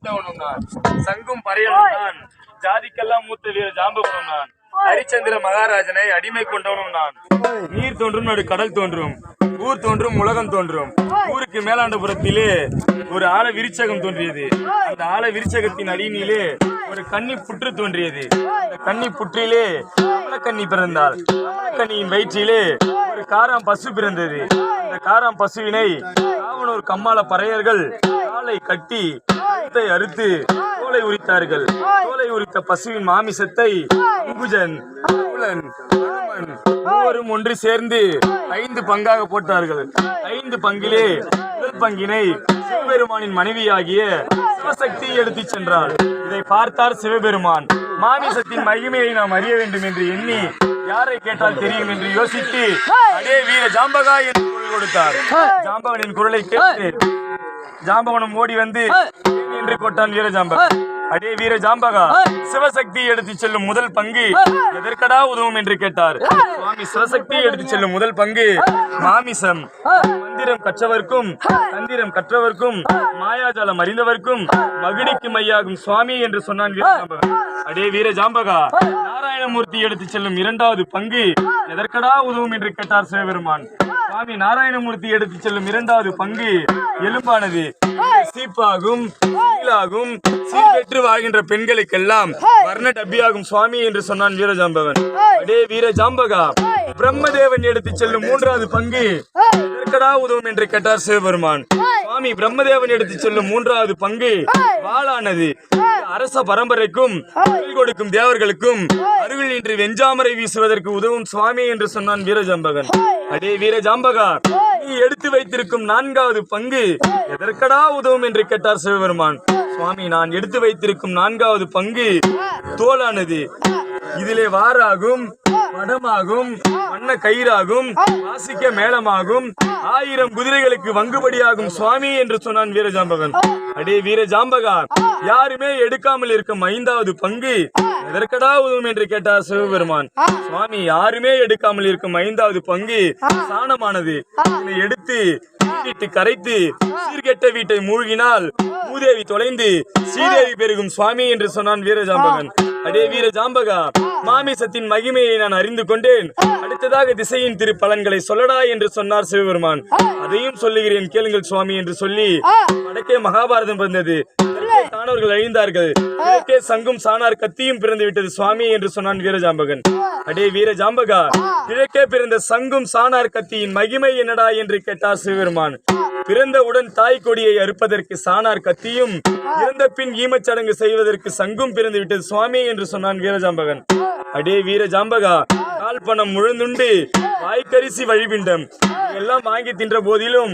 நான்? சங்கும் பறையனும் நான். ஜாதிக்கெல்லாம் மூத்த வீர ஜாம்பவனும் நான். ஹரிச்சந்திர மகாராஜனை அடிமை கொண்டவனும் நான். நீர் தோன்றும் நடு கடல் தோன்றும். ஊர் தோன்றும் உலகம் தோன்றும். ஊருக்கு மேலாண்டபுரத்திலே ஒரு ஆழ விரிச்சகம் தோன்றியது. அந்த ஆழ விரிச்சகத்தின் அடியினிலே ஒரு கன்னி புற்று தோன்றியது. அந்த கன்னி புற்றிலே கன்னி பிறந்தாள். கன்னியின் வயிற்றிலே ஒரு காராம் பசு பிறந்தது. அந்த காராம் பசுவினை காவனூர் கம்மாள பறையர்கள் காலை கட்டி கழுத்தை அறுத்து தோலை உரித்தார்கள். தோலை உரித்த பசுவின் மாமிசத்தை அங்குஜன் மூவரும் ஒன்று சேர்ந்து ஐந்து பங்காக போட்டார்கள். ஐந்து பங்கிலே முதல் பங்கினை சிவபெருமானின் மனைவியாகிய சிவசக்தி எடுத்துச் சென்றார் இதை பார்த்தார் சிவபெருமான். மாமிசத்தின் மகிமையை நாம் அறிய வேண்டும் என்று எண்ணி யாரை கேட்டால் தெரியும் என்று யோசித்து அடே வீர ஜாம்பகா என்று கொடுத்தார். ஜாம்பவனின் குரலை கேட்டு ஜாம்பவனம் ஓடி வந்து "ஏன் என்று கொட்டான் வீர ஜாம்பகன் அடே வீர ஜாம்பகா சிவசக்தி எடுத்து செல்லும் முதல் பங்கு எதற்கடா உதவும் என்று கேட்டார். சுவாமி சிவசக்தி எடுத்து செல்லும் முதல் பங்கு மாமிசம். மந்திரம் கற்றவர்க்கும் தந்திரம் கற்றவர்க்கும் மாயாஜாலம் அறிந்தவர்க்கும் மகிழிக்கு மையாகும் சுவாமி என்று சொன்னான் வீர ஜாம்பகன் அடே வீர ஜாம்பகா நாராயணமூர்த்தி எடுத்து செல்லும் இரண்டாவது பங்கு எதற்கடா உதவும் என்று கேட்டார் சிவபெருமான். சுவாமி நாராயணமூர்த்தி எடுத்து செல்லும் இரண்டாவது பங்கு எலும்பானது. சீப்பாகும் சீலாகும் சீர்பெற்று வாழ்கின்ற பெண்களுக்கெல்லாம் வர்ண டப்பியாகும் சுவாமி என்று சொன்னான் வீரஜாம்பவன். அடே வீர ஜாம்பகா பிரம்மதேவன் எடுத்து செல்லும் மூன்றாவது பங்கு எதற்கடா உதவும் என்று கேட்டார் சிவபெருமான். சுவாமி பிரம்மதேவன் எடுத்து செல்லும் மூன்றாவது பங்கு வாளானது. அரச பரம்பரைக்கும் கொடுக்கும் தேவர்களுக்கும் அருகில் நின்று வெஞ்சாமரை வீசுவதற்கு உதவும் சுவாமி என்று சொன்னான் வீரஜாம்பகன். அடே வீரஜாம்பகா நீ எடுத்து வைத்திருக்கும் நான்காவது பங்கு எதற்கடா உதவும் என்று கேட்டார் சிவபெருமான். சுவாமி நான் எடுத்து வைத்திருக்கும் நான்காவது பங்கு தோலானது. இதிலே வாராகும். மடமாகும் வண்ண கயிறாகும் வாசிக்க மேளமாகும் ஆயிரம் குதிரைகளுக்கு வங்குபடியாகும் சுவாமி என்று சொன்னான் வீரஜாம்பகன் அடே வீரஜாம்பகா யாருமே எடுக்காமல் இருக்கும் ஐந்தாவது பங்கு எதற்கடா உதவும் என்று கேட்டார் சிவபெருமான். சுவாமி யாருமே எடுக்காமல் இருக்கும் ஐந்தாவது பங்கு சாணமானது இதனை எடுத்து வீட்டு கரைத்து சீர்கெட்ட வீட்டை மூழ்கினால் மூதேவி தொலைந்து ஸ்ரீதேவி பெருகும் சுவாமி என்று சொன்னான் வீரஜாம்பகன் அடே வீர ஜாம்பகா மாமிசத்தின் மகிமையை நான் அறிந்து கொண்டேன். அடுத்ததாக திசையின் திரு பலன்களை சொல்லடா என்று சொன்னார் சிவபெருமான். அதையும் சொல்லுகிறேன் கேளுங்கள் சுவாமி என்று சொல்லி வடக்கே மகாபாரதம் பிறந்தது. தானவர்கள் அழிந்தார்கள். சங்கும் சானார் கத்தியும் பிறந்து விட்டது. சுவாமி என்று சொன்னான் வீரஜாம்பகன். அடே வீர ஜாம்பகா கிழக்கே பிறந்த சங்கும் சானார் கத்தியின் மகிமை என்னடா என்று கேட்டார் சிவபெருமான். பிறந்தவுடன் தாய் கொடியை அறுப்பதற்கு சானார் கத்தியும் இறந்த பின் ஈமச்சடங்கு செய்வதற்கு சங்கும் பிறந்து விட்டது சுவாமி என்று சொன்னான் வீரஜாம்பகன். அடே வீர ஜாம்பகா கால் பணம் முழுந்துண்டு வாய்க்கரிசி வழிபிண்டம். எல்லாம் வாங்கி தின்ற போதிலும்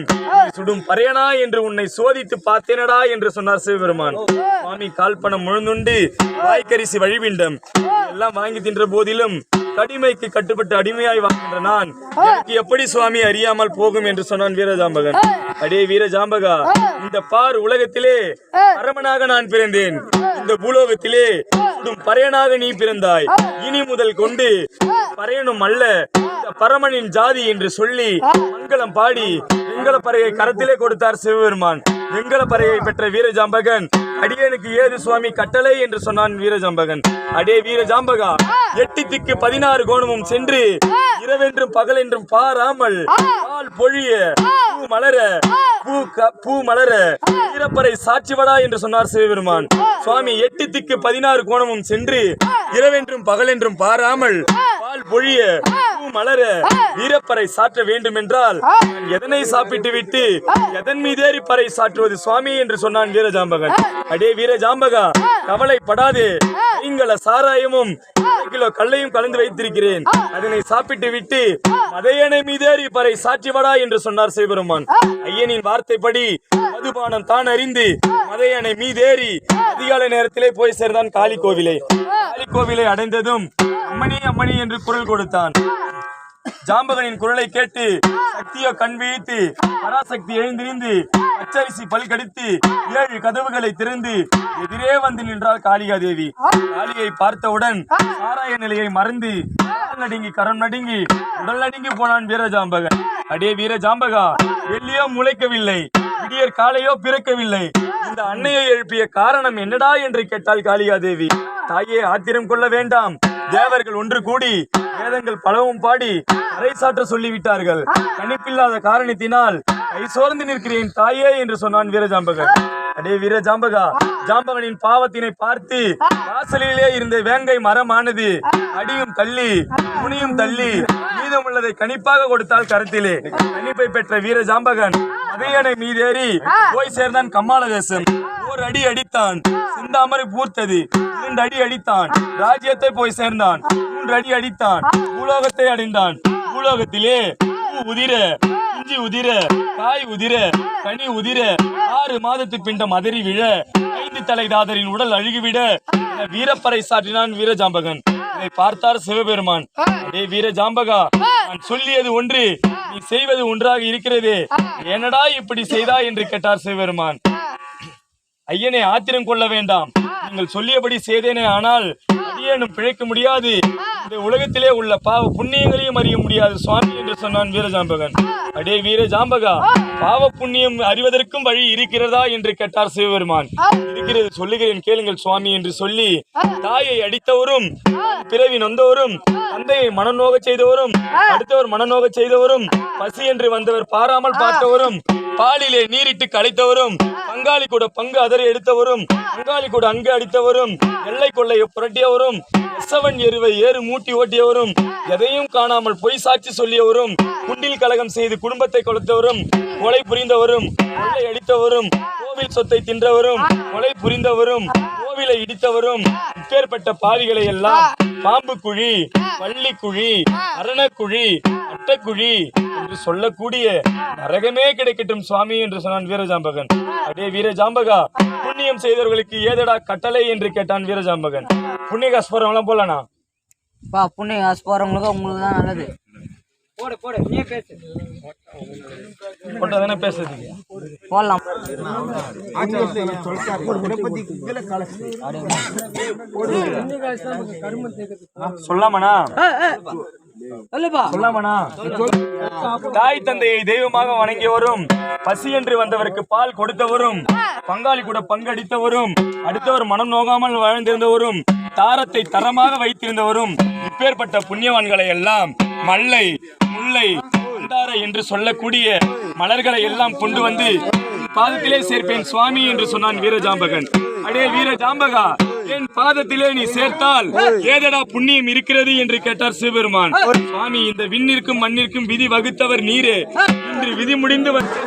சுடும் பறையனா என்று உன்னை சோதித்து பார்த்தேனடா என்று சொன்னார் சிவபெருமான். சுவாமி கால் பணம் முழுந்துண்டு வாய்க்கரிசி வழிபிண்டம். எல்லாம் வாங்கி தின்ற போதிலும் கடிமைக்கு கட்டுப்பட்டு அடிமையாய் வாழ்கின்ற நான். எனக்கு எப்படி சுவாமி அறியாமல் போகும் என்று சொன்னான் வீரஜாம்பகன். அடே வீரஜாம்பகா இந்த பார் உலகத்திலே அரமனாக நான் பிறந்தேன். இந்த பூலோகத்திலே சுடும் பறையனாக நீ பிறந்தாய். இனி முதல் கொண்டு பறையனும் அல்ல இந்த பரமனின் ஜாதி என்று சொல்லி மங்களம் பாடி வெங்கல பறையை கரத்திலே கொடுத்தார் சிவபெருமான். வெங்கல பறையை பெற்ற வீரஜாம்பகன் அடியனுக்கு ஏது சுவாமி கட்டளை என்று சொன்னான் வீரஜாம்பகன். அடே வீரஜாம்பகா எட்டு திக்கு பதினாறு கோணமும் சென்று இரவென்றும் பகலென்றும் பாராமல் பால் பொழிய பூ மலர பூ பூ மலர வீரப்பறை சாட்சிவடா என்று சொன்னார் சிவபெருமான். சுவாமி எட்டு திக்கு பதினாறு கோணமும் சென்று இரவென்றும் பகலென்றும் பாராமல் பால் பொழிய பூ மலர வீரப்பறை சாற்ற வேண்டும் என்றால் எதனை சாப்பிட்டு விட்டு எதன் மீதேறி பறை சாற்றுவது சுவாமி என்று சொன்னான் வீரஜாம்பகன். அடே வீரஜாம்பகா கவலைப்படாதே. ஐங்கல சாராயமும் கிலோ கல்லையும் கலந்து வைத்திருக்கிறேன். அதனை சாப்பிட்டு விட்டு மதையனை மீதேறி பறை சாட்சிவடா என்று சொன்னார் சிவபெருமான். ஐயனின் வார்த்தைப்படி மதுபானம் தான் அறிந்து மதையனை மீதேறி அதிகாலை நேரத்திலே போய் சேர்ந்தான் காளி கோவிலை காளி கோவிலை அடைந்ததும் அம்மணி அம்மணி என்று குரல் கொடுத்தான். ஜாம்பகனின் குரலை கேட்டு சக்தியோ கண் விழித்து பராசக்தி எழுந்திருந்து பச்சரிசி பல் கடித்து ஏழு கதவுகளை திறந்து எதிரே வந்து நின்றாள் காளிகா தேவி. காளியை பார்த்தவுடன் சாராய நிலையை மறந்து நடுங்கி கரம் நடுங்கி உடல் நடுங்கி போனான் வீர ஜாம்பகன். அடே வீர ஜாம்பகா வெள்ளியோ முளைக்கவில்லை விடியற் காலையோ பிறக்கவில்லை. இந்த அன்னையை எழுப்பிய காரணம் என்னடா என்று கேட்டாள் காளிகாதேவி தாயே ஆத்திரம் கொள்ள வேண்டாம். தேவர்கள் ஒன்று கூடி வேதங்கள் பலவும் பாடி அரைசாற்ற சொல்லிவிட்டார்கள். கணிப்பில்லாத காரணத்தினால் கை சோர்ந்து நிற்கிறேன் தாயே என்று சொன்னான் வீரஜாம்பகன். அடே வீர ஜாம்பகா ஜாம்பகனின் பாவத்தினை பார்த்து வாசலிலே இருந்த வேங்கை மரமானது அடியும் தள்ளி முனியும் தள்ளி மீதமுள்ளதை கணிப்பாக கொடுத்தால் கருத்திலே. கணிப்பை பெற்ற வீர ஜாம்பகன் மதையணை மீதேறி போய் சேர்ந்தான் கம்மாளதேசம். ஓர் அடி அடித்தான். சிந்தாமரை பூர்த்தது இரண்டு அடி அடித்தான். ராஜ்யத்தை போய் சேர்ந்தான். மூன்று அடி அடித்தான். பூலோகத்தை அடைந்தான். பூலோகத்திலே பூ உதிர இஞ்சி உதிர காய் உதிர கனி உதிர ஆறு மாதத்து பிண்டம் அதறி விழ ஐந்து தலை தாதரின் உடல் அழுகிவிட வீரப்பறை சாற்றினான் வீரஜாம்பகன் இதை பார்த்தார் சிவபெருமான். அடே வீர ஜாம்பகா நான் சொல்லியது ஒன்று. நீ செய்வது ஒன்றாக இருக்கிறதே. என்னடா இப்படி செய்தா என்று கேட்டார் சிவபெருமான். ஐயனே ஆத்திரம் கொள்ள வேண்டாம். நீங்கள் சொல்லியபடி செய்தேனே ஆனால் அடியேனும் பிழைக்க முடியாது. இந்த உலகத்திலே உள்ள பாவ புண்ணியங்களையும் அறிய முடியாது சுவாமி என்று சொன்னான் வீரஜாம்பகன் அடே வீர ஜாம்பகா பாவ புண்ணியம் அறிவதற்கும் வழி இருக்கிறதா என்று கேட்டார் சிவபெருமான். இருக்கிறது சொல்லுகிறேன் கேளுங்கள் சுவாமி என்று சொல்லி தாயை அடித்தவரும் பிறவி நொந்தவரும் தந்தையை மனநோக செய்தவரும் அடுத்தவர் மனநோக செய்தவரும் பசி என்று வந்தவர் பாராமல் பார்த்தவரும் பாலிலே நீரிட்டு களைத்தவரும் பங்காளி கூட பங்கு அதறி எடுத்தவரும் பங்காளி கூட அங்கு அடித்தவரும் எல்லை கொள்ளையை புரட்டியவரும் எசவன் எருவை ஏறு மூட்டி ஓட்டியவரும் எதையும் காணாமல் பொய் சாட்சி சொல்லியவரும் குண்டில் கலகம் செய்து குடும்பத்தை கொளுத்தவரும் கொலை புரிந்தவரும் கொள்ளை அடித்தவரும் கோவில் சொத்தை தின்றவரும் கொலை புரிந்தவரும் கோவிலை இடித்தவரும் இப்பேற்பட்ட பாவிகளை எல்லாம் பாம்பு குழி பள்ளி குழி அரணக்குழி அட்டக்குழி என்று சொல்லக்கூடிய நரகமே கிடைக்கட்டும் சுவாமி என்று சொன்னான் வீரஜாம்பகன். அடே வீரஜாம்பகா புண்ணியம் செய்தவர்களுக்கு ஏதடா கட்டளை என்று கேட்டான் வீரஜாம்பகன். புண்ணிய கஸ்பரம் எல்லாம் போலனா பா புண்ணிய காசு உங்களுக்கு தான் நல்லது. போட்டதானே பேசுறதுக்கு போடலாம். சொல்லாமண்ணா? சொல்லுப்பா. சொல்லாமண்ணா? தாய் தந்தையை தெய்வமாக வணங்கியவரும் பசி என்று வந்தவருக்கு பால் கொடுத்தவரும் பங்காளி கூட பங்கடித்தவரும் அடுத்தவர் மனம் நோகாமல் வாழ்ந்திருந்தவரும் தாரத்தை தரமாக வைத்திருந்தவரும் இப்பேற்பட்ட புண்ணியவான்களை எல்லாம் மல்லை முல்லை மந்தாரை என்று சொல்லக்கூடிய மலர்களை எல்லாம் கொண்டு வந்து பாதத்திலே சேர்ப்பேன் சுவாமி என்று சொன்னான் வீரஜாம்பகன். அடே வீரஜாம்பகா என் பாதத்திலே நீ சேர்த்தால் ஏதடா புண்ணியம் இருக்கிறது என்று கேட்டார் சிவபெருமான். சுவாமி இந்த விண்ணிற்கும் மண்ணிற்கும் விதி வகுத்தவர் நீரே. இன்று விதி முடிந்து வந்து